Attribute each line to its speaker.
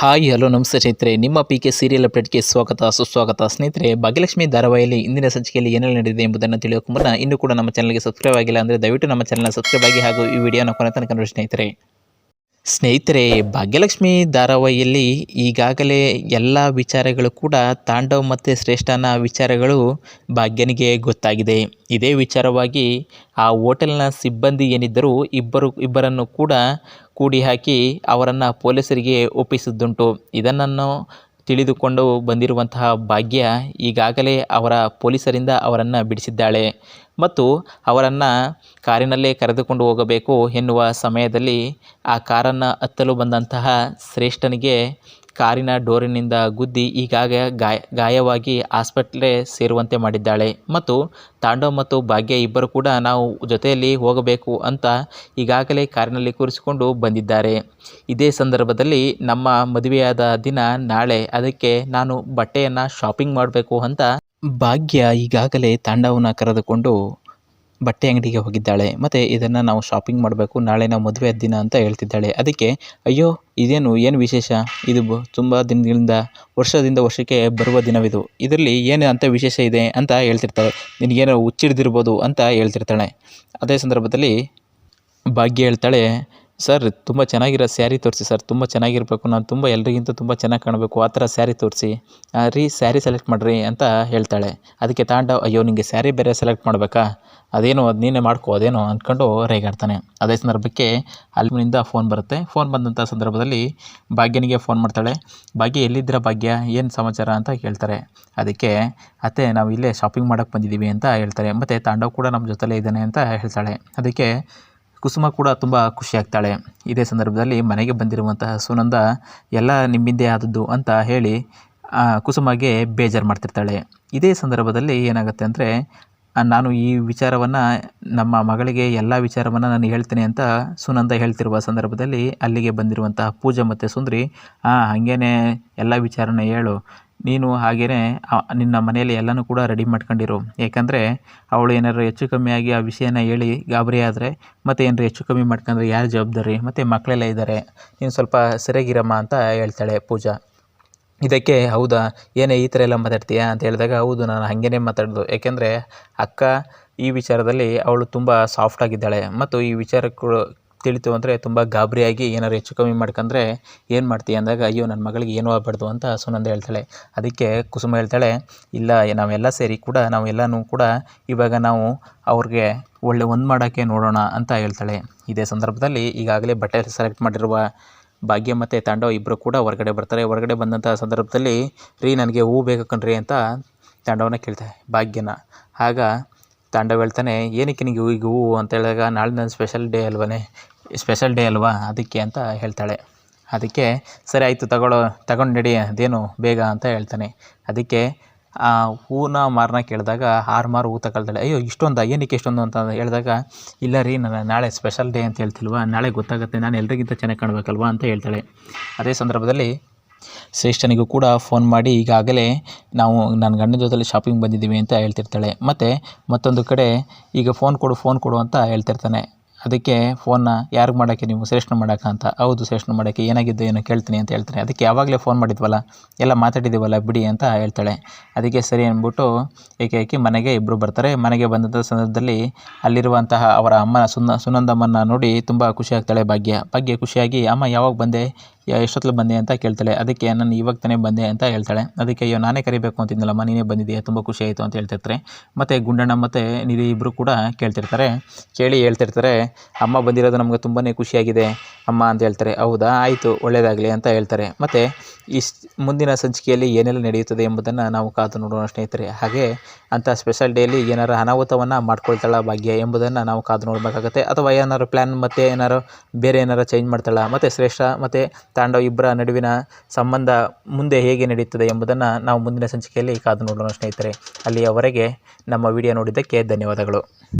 Speaker 1: Hi, hello, ನಮಸ್ತೆ ಸ್ನೇಹಿತರೆ. ನಿಮ್ಮ ಪಿ ಕೆ ಸೀರಿಯಲ್ ಅಪ್ಡೇಟ್ಗೆ ಸ್ವಾಗತ, ಸುಸ್ವಾಗತ. ಸ್ನೇಹಿತರೆ, ಭಾಗ್ಯಲಕ್ಷ್ಮಿ ಧಾರಾವಾಹಿಯಲ್ಲಿ ಇಂದಿನ ಸಂಚಿಕೆಯಲ್ಲಿ ಏನೆಲ್ಲ ನಡೆದಿದೆ ಎಂಬುದನ್ನು ತಿಳಿಯೋಕೆ ಮುನ್ನ ಇನ್ನೂ ಕೂಡ ನಮ್ಮ ಚಾನಲ್ಗೆ ಸಬ್ಸ್ಕ್ರೈಬ್ ಆಗಿಲ್ಲ ಅಂದರೆ ದಯವಿಟ್ಟು ನಮ್ಮ ಚಾನಲ್ನ ಸಬ್ಸ್ಕ್ರೈಬ್ ಆಗಿ ಹಾಗೂ ಈ ವಿಡಿಯೋನ ಕೊನೆ ತನಕ ನೋಡಿ ಸ್ನೇಹಿತರೆ. ಸ್ನೇಹಿತರೆ, ಭಾಗ್ಯಲಕ್ಷ್ಮಿ ಧಾರಾವಾಹಿಯಲ್ಲಿ ಈಗಾಗಲೇ ಎಲ್ಲ ವಿಚಾರಗಳು ಕೂಡ ತಾಂಡವ್ ಮತ್ತು ಶ್ರೇಷ್ಠನ ವಿಚಾರಗಳು ಭಾಗ್ಯನಿಗೆ ಗೊತ್ತಾಗಿದೆ. ಇದೇ ವಿಚಾರವಾಗಿ ಆ ಹೋಟೆಲ್ನ ಸಿಬ್ಬಂದಿ ಏನಿದ್ದರೂ ಇಬ್ಬರು, ಇಬ್ಬರನ್ನು ಕೂಡ ಕೂಡಿ ಹಾಕಿ ಅವರನ್ನು ಪೊಲೀಸರಿಗೆ ಒಪ್ಪಿಸಿದ್ದುಂಟು. ಇದನ್ನು ತಿಳಿದುಕೊಂಡು ಬಂದಿರುವಂತಹ ಭಾಗ್ಯ ಈಗಾಗಲೇ ಅವರ ಪೊಲೀಸರಿಂದ ಅವರನ್ನು ಬಿಡಿಸಿದ್ದಾಳೆ. ಮತ್ತು ಅವರನ್ನು ಕಾರಿನಲ್ಲೇ ಕರೆದುಕೊಂಡು ಹೋಗಬೇಕು ಎನ್ನುವ ಸಮಯದಲ್ಲಿ ಆ ಕಾರನ್ನು ಹತ್ತಲು ಬಂದಂತಹ ಶ್ರೇಷ್ಠನಿಗೆ ಕಾರಿನ ಡೋರಿನಿಂದ ಗುದ್ದಿ ಈಗಾಗ ಗಾಯ, ಗಾಯವಾಗಿ ಆಸ್ಪತ್ರೆ ಸೇರುವಂತೆ ಮಾಡಿದ್ದಾಳೆ. ಮತ್ತು ತಾಂಡವ್ ಮತ್ತು ಭಾಗ್ಯ ಇಬ್ಬರು ಕೂಡ ನಾವು ಜೊತೆಯಲ್ಲಿ ಹೋಗಬೇಕು ಅಂತ ಈಗಾಗಲೇ ಕಾರಿನಲ್ಲಿ ಕೂರಿಸಿಕೊಂಡು ಬಂದಿದ್ದಾರೆ. ಇದೇ ಸಂದರ್ಭದಲ್ಲಿ ನಮ್ಮ ಮದುವೆಯಾದ ದಿನ ನಾಳೆ ಅದಕ್ಕೆ ನಾನು ಬಟ್ಟೆಯನ್ನು ಶಾಪಿಂಗ್ ಮಾಡಬೇಕು ಅಂತ ಭಾಗ್ಯ ಈಗಾಗಲೇ ತಾಂಡವನ ಕರೆದುಕೊಂಡು ಬಟ್ಟೆ ಅಂಗಡಿಗೆ ಹೋಗಿದ್ದಾಳೆ. ಮತ್ತು ಇದನ್ನು ನಾವು ಶಾಪಿಂಗ್ ಮಾಡಬೇಕು, ನಾಳೆ ನಾವು ಮದುವೆ ದಿನ ಅಂತ ಹೇಳ್ತಿದ್ದಾಳೆ. ಅದಕ್ಕೆ, ಅಯ್ಯೋ, ಇದೇನು, ಏನು ವಿಶೇಷ? ಇದು ಬ, ತುಂಬ ದಿನಗಳಿಂದ, ವರ್ಷದಿಂದ ವರ್ಷಕ್ಕೆ ಬರುವ ದಿನವಿದು. ಇದರಲ್ಲಿ ಏನು ಅಂತ ವಿಶೇಷ ಇದೆ ಅಂತ ಹೇಳ್ತಿರ್ತಾಳೆ. ನಿನಗೇನೋ ಹುಚ್ಚಿಡ್ದಿರ್ಬೋದು ಅಂತ ಹೇಳ್ತಿರ್ತಾಳೆ. ಅದೇ ಸಂದರ್ಭದಲ್ಲಿ ಭಾಗ್ಯ ಹೇಳ್ತಾಳೆ ಸರ್, ತುಂಬ ಚೆನ್ನಾಗಿರೋ ಸ್ಯಾರಿ ತೋರಿಸಿ ಸರ್, ತುಂಬ ಚೆನ್ನಾಗಿರಬೇಕು. ನಾನು ತುಂಬ ಎಲ್ರಿಗಿಂತ ತುಂಬ ಚೆನ್ನಾಗಿ ಕಾಣಬೇಕು. ಆ ಥರ ಸ್ಯಾರಿ ತೋರಿಸಿ. ರೀ, ಸ್ಯಾರಿ ಸೆಲೆಕ್ಟ್ ಮಾಡಿರಿ ಅಂತ ಹೇಳ್ತಾಳೆ. ಅದಕ್ಕೆ ತಾಂಡ, ಅಯ್ಯೋ ನಿಮಗೆ ಸ್ಯಾರಿ ಬೇರೆ ಸೆಲೆಕ್ಟ್ ಮಾಡಬೇಕಾ? ಅದೇನು, ಅದು ನೀನೇ ಮಾಡ್ಕೋ, ಅದೇನೋ ಅಂದ್ಕೊಂಡು ರೇಗಾಡ್ತಾನೆ. ಅದೇ ಸಂದರ್ಭಕ್ಕೆ ಅಲ್ಲಿಂದ ಫೋನ್ ಬರುತ್ತೆ. ಫೋನ್ ಬಂದಂಥ ಸಂದರ್ಭದಲ್ಲಿ ಭಾಗ್ಯನಿಗೆ ಫೋನ್ ಮಾಡ್ತಾಳೆ. ಭಾಗ್ಯ, ಎಲ್ಲಿದ್ದೀರ ಭಾಗ್ಯ? ಏನು ಸಮಾಚಾರ? ಅಂತ ಕೇಳ್ತಾರೆ. ಅದಕ್ಕೆ, ಅತ್ತೆ, ನಾವು ಇಲ್ಲೇ ಶಾಪಿಂಗ್ ಮಾಡೋಕ್ಕೆ ಬಂದಿದ್ದೀವಿ, ಅಂತ ಹೇಳ್ತಾರೆ. ಮತ್ತು ತಾಂಡವ್ ಕೂಡ ನಮ್ಮ ಜೊತೆಲೇ ಇದ್ದಾನೆ ಅಂತ ಹೇಳ್ತಾಳೆ. ಅದಕ್ಕೆ ಕುಸುಮ ಕೂಡ ತುಂಬ ಖುಷಿಯಾಗ್ತಾಳೆ. ಇದೇ ಸಂದರ್ಭದಲ್ಲಿ ಮನೆಗೆ ಬಂದಿರುವಂತಹ ಸುನಂದ, ಎಲ್ಲ ನಿಮ್ಮಿಂದೇ ಆದದ್ದು ಅಂತ ಹೇಳಿ ಕುಸುಮಗೆ ಬೇಜಾರು ಮಾಡ್ತಿರ್ತಾಳೆ. ಇದೇ ಸಂದರ್ಭದಲ್ಲಿ ಏನಾಗುತ್ತೆ ಅಂದರೆ ನಾನು ಈ ವಿಚಾರವನ್ನು, ನಮ್ಮ ಮಗಳಿಗೆ ಎಲ್ಲ ವಿಚಾರವನ್ನು ನಾನು ಹೇಳ್ತೇನೆ ಅಂತ ಸುನಂದ ಹೇಳ್ತಿರುವ ಸಂದರ್ಭದಲ್ಲಿ ಅಲ್ಲಿಗೆ ಬಂದಿರುವಂತಹ ಪೂಜಾ ಮತ್ತು ಸುಂದರಿ ಹಾಂ ಹಾಗೇನೆ, ಎಲ್ಲ ವಿಚಾರನ ಹೇಳು. ನೀನು ಹಾಗೆಯೇ ನಿನ್ನ ಮನೆಯಲ್ಲಿ ಎಲ್ಲನೂ ಕೂಡ ರೆಡಿ ಮಾಡ್ಕೊಂಡಿರು. ಏಕೆಂದರೆ ಅವಳು ಏನಾದ್ರು ಹೆಚ್ಚು ಕಮ್ಮಿ ಆಗಿ ಆ ವಿಷಯನ ಹೇಳಿ ಗಾಬರಿ ಆದರೆ, ಮತ್ತು ಏನಾರು ಹೆಚ್ಚು ಕಮ್ಮಿ ಮಾಡ್ಕೊಂಡ್ರೆ ಯಾರು ಜವಾಬ್ದಾರಿ? ಮತ್ತು ಮಕ್ಕಳೆಲ್ಲ ಇದ್ದಾರೆ ನೀನು ಸ್ವಲ್ಪ ಸರಿಯಾಗಿರಮ್ಮ ಅಂತ ಹೇಳ್ತಾಳೆ ಪೂಜಾ. ಇದಕ್ಕೆ, ಹೌದಾ, ಏನೇ ಈ ಥರ ಎಲ್ಲ ಮಾತಾಡ್ತೀಯಾ ಅಂತ ಹೇಳಿದಾಗ, ಹೌದು, ನಾನು ಹಾಗೇನೆ ಮಾತಾಡೋದು. ಏಕೆಂದರೆ ಅಕ್ಕ ಈ ವಿಚಾರದಲ್ಲಿ ಅವಳು ತುಂಬ ಸಾಫ್ಟಾಗಿದ್ದಾಳೆ ಮತ್ತು ಈ ವಿಚಾರಕ್ಕೂ ತಿಳಿತು ಅಂದರೆ ತುಂಬ ಗಾಬರಿಯಾಗಿ ಏನಾದ್ರು ಹೆಚ್ಚು ಕಮ್ಮಿ ಮಾಡ್ಕೊಂಡ್ರೆ ಏನು ಮಾಡ್ತೀಯ ಅಂದಾಗ, ಅಯ್ಯೋ ನನ್ನ ಮಗಳಿಗೆ ಏನೂ ಆಗಬಾರ್ದು ಅಂತ ಸುನಂದ ಹೇಳ್ತಾಳೆ. ಅದಕ್ಕೆ ಕುಸುಮ ಹೇಳ್ತಾಳೆ, ಇಲ್ಲ, ನಾವೆಲ್ಲ ಸೇರಿ ಕೂಡ, ನಾವೆಲ್ಲನೂ ಕೂಡ ಇವಾಗ ನಾವು ಅವ್ರಿಗೆ ಒಳ್ಳೆ ಒಂದು ಮಾಡೋಕ್ಕೆ ನೋಡೋಣ ಅಂತ ಹೇಳ್ತಾಳೆ. ಇದೇ ಸಂದರ್ಭದಲ್ಲಿ ಈಗಾಗಲೇ ಬಟ್ಟೆ ಸೆಲೆಕ್ಟ್ ಮಾಡಿರುವ ಭಾಗ್ಯ ಮತ್ತು ತಾಂಡವ ಇಬ್ಬರು ಕೂಡ ಹೊರಗಡೆ ಬರ್ತಾರೆ. ಹೊರಗಡೆ ಬಂದಂಥ ಸಂದರ್ಭದಲ್ಲಿ, ರೀ, ನನಗೆ ಹೂ ಬೇಕು ಕಣ್ರಿ ಅಂತ ತಾಂಡವನ ಕೇಳ್ತಾರೆ ಭಾಗ್ಯನ ಆಗ ತಾಂಡವ ಹೇಳ್ತಾನೆ, ಏನಕ್ಕೆ ನಿನಗೆ ಈಗ ಹೂವು? ಅಂತ ಹೇಳಿದಾಗ, ನಾಳೆ ನನ್ನ ಸ್ಪೆಷಲ್ ಡೇ ಅಲ್ವನೇ ಸ್ಪೆಷಲ್ ಡೇ ಅಲ್ವಾ? ಅದಕ್ಕೆ ಅಂತ ಹೇಳ್ತಾಳೆ. ಅದಕ್ಕೆ, ಸರಿ ಆಯಿತು, ತಗೊಳ್ಳೋ, ತಗೊಂಡು ನಡಿ, ಅದೇನು ಬೇಗ ಅಂತ ಹೇಳ್ತಾನೆ. ಅದಕ್ಕೆ, ಆ ಹೂನ ಮಾರನ್ನ ಕೇಳಿದಾಗ ಆರು ಮಾರು ಹೂ ತಗೊಳ್ತಾಳೆ. ಅಯ್ಯೋ, ಇಷ್ಟೊಂದು? ಏನಕ್ಕೆ ಇಷ್ಟೊಂದು? ಅಂತ ಹೇಳಿದಾಗ, ಇಲ್ಲ ರೀ ನಾನು ನಾಳೆ ಸ್ಪೆಷಲ್ ಡೇ ಅಂತ ಹೇಳ್ತಿಲ್ವಾ? ನಾಳೆ ಗೊತ್ತಾಗುತ್ತೆ. ನಾನು ಎಲ್ರಿಗಿಂತ ಚೆನ್ನಾಗಿ ಕಾಣಬೇಕಲ್ವಾ? ಅಂತ ಹೇಳ್ತಾಳೆ. ಅದೇ ಸಂದರ್ಭದಲ್ಲಿ ಶ್ರೇಷ್ಠನಿಗೂ ಕೂಡ ಫೋನ್ ಮಾಡಿ, ಈಗಾಗಲೇ ನಾವು ನನ್ನ ಗಂಡನ ಜೊತೆಲಿ ಶಾಪಿಂಗ್ ಬಂದಿದ್ದೀವಿ ಅಂತ ಹೇಳ್ತಿರ್ತಾಳೆ. ಮತ್ತು ಮತ್ತೊಂದು ಕಡೆ, ಈಗ ಫೋನ್ ಕೊಡು ಫೋನ್ ಕೊಡು ಅಂತ ಹೇಳ್ತಿರ್ತಾನೆ. ಅದಕ್ಕೆ ಫೋನ್ನ ಯಾರಿಗೆ ಮಾಡೋಕ್ಕೆ, ನೀವು ಶ್ರೇಷ್ಠ ಮಾಡೋಕೆ ಅಂತ. ಹೌದು ಶ್ರೇಷ್ಠ ಮಾಡೋಕ್ಕೆ ಏನಾಗಿದ್ದು ಏನೋ ಕೇಳ್ತೀನಿ ಅಂತ ಹೇಳ್ತಾರೆ. ಅದಕ್ಕೆ ಯಾವಾಗಲೇ ಫೋನ್ ಮಾಡಿದ್ವಲ್ಲ, ಎಲ್ಲ ಮಾತಾಡಿದ್ದೀವಲ್ಲ ಬಿಡಿ ಅಂತ ಹೇಳ್ತಾಳೆ. ಅದಕ್ಕೆ ಸರಿ ಅಂದ್ಬಿಟ್ಟು ಏಕೆ ಮನೆಗೆ ಇಬ್ಬರು ಬರ್ತಾರೆ. ಮನೆಗೆ ಬಂದಂಥ ಸಂದರ್ಭದಲ್ಲಿ ಅಲ್ಲಿರುವಂತಹ ಅವರ ಅಮ್ಮನ ಸುನ ಸುನಂದಮ್ಮನ ನೋಡಿ ತುಂಬ ಖುಷಿಯಾಗ್ತಾಳೆ ಭಾಗ್ಯ. ಭಾಗ್ಯ ಖುಷಿಯಾಗಿ, ಅಮ್ಮ ಯಾವಾಗ ಬಂದೆ? ಎಷ್ಟೊತ್ತಲ್ಲಿ ಬಂದೆ ಅಂತ ಕೇಳ್ತಾಳೆ. ಅದಕ್ಕೆ ನಾನು ಇವಾಗ ತಾನೇ ಬಂದೆ ಅಂತ ಹೇಳ್ತಾಳೆ. ಅದಕ್ಕೆ ಅಯ್ಯೋ, ನಾನೇ ಕರಿಬೇಕು ಅಂತಿದ್ದನಲ್ಲಮ್ಮ ನೀನೇ ಬಂದಿದೆಯಾ ತುಂಬ ಖುಷಿ ಆಯಿತು ಅಂತ ಹೇಳ್ತಿರ್ತಾರೆ. ಮತ್ತು ಗುಂಡಣ್ಣ ಮತ್ತು ನಿಧಿ ಇಬ್ಬರು ಕೂಡ ಕೇಳ್ತಿರ್ತಾರೆ. ಕೇಳಿ ಹೇಳ್ತಿರ್ತಾರೆ, ಅಮ್ಮ ಬಂದಿರೋದು ನಮಗೆ ತುಂಬಾ ಖುಷಿಯಾಗಿದೆ ಅಮ್ಮ ಅಂತ ಹೇಳ್ತಾರೆ. ಹೌದಾ? ಆಯಿತು ಒಳ್ಳೆಯದಾಗಲಿ ಅಂತ ಹೇಳ್ತಾರೆ. ಮತ್ತು ಇಷ್ಟು ಮುಂದಿನ ಸಂಚಿಕೆಯಲ್ಲಿ ಏನೆಲ್ಲ ನಡೆಯುತ್ತದೆ ಎಂಬುದನ್ನು ನಾವು ಕಾದು ನೋಡೋಣ ಸ್ನೇಹಿತರೆ. ಹಾಗೆ ಅಂಥ ಸ್ಪೆಷಲ್ ಡೇಲಿ ಏನಾರು ಅನಾಹುತವನ್ನು ಮಾಡ್ಕೊಳ್ತಾಳ ಭಾಗ್ಯ ಎಂಬುದನ್ನು ನಾವು ಕಾದು ನೋಡಬೇಕಾಗತ್ತೆ. ಅಥವಾ ಏನಾರು ಪ್ಲ್ಯಾನ್ ಮತ್ತು ಏನಾರು ಬೇರೆ ಏನಾರು ಚೇಂಜ್ ಮಾಡ್ತಾಳ. ಮತ್ತು ಶ್ರೇಷ್ಠ ಮತ್ತು ತಾಂಡವ ಇಬ್ಬರ ನಡುವಿನ ಸಂಬಂಧ ಮುಂದೆ ಹೇಗೆ ನಡೆಯುತ್ತದೆ ಎಂಬುದನ್ನು ನಾವು ಮುಂದಿನ ಸಂಚಿಕೆಯಲ್ಲಿ ಕಾದು ನೋಡೋಣ ಸ್ನೇಹಿತರೆ. ಅಲ್ಲಿಯವರೆಗೆ ನಮ್ಮ ವಿಡಿಯೋ ನೋಡಿದ್ದಕ್ಕೆ ಧನ್ಯವಾದಗಳು.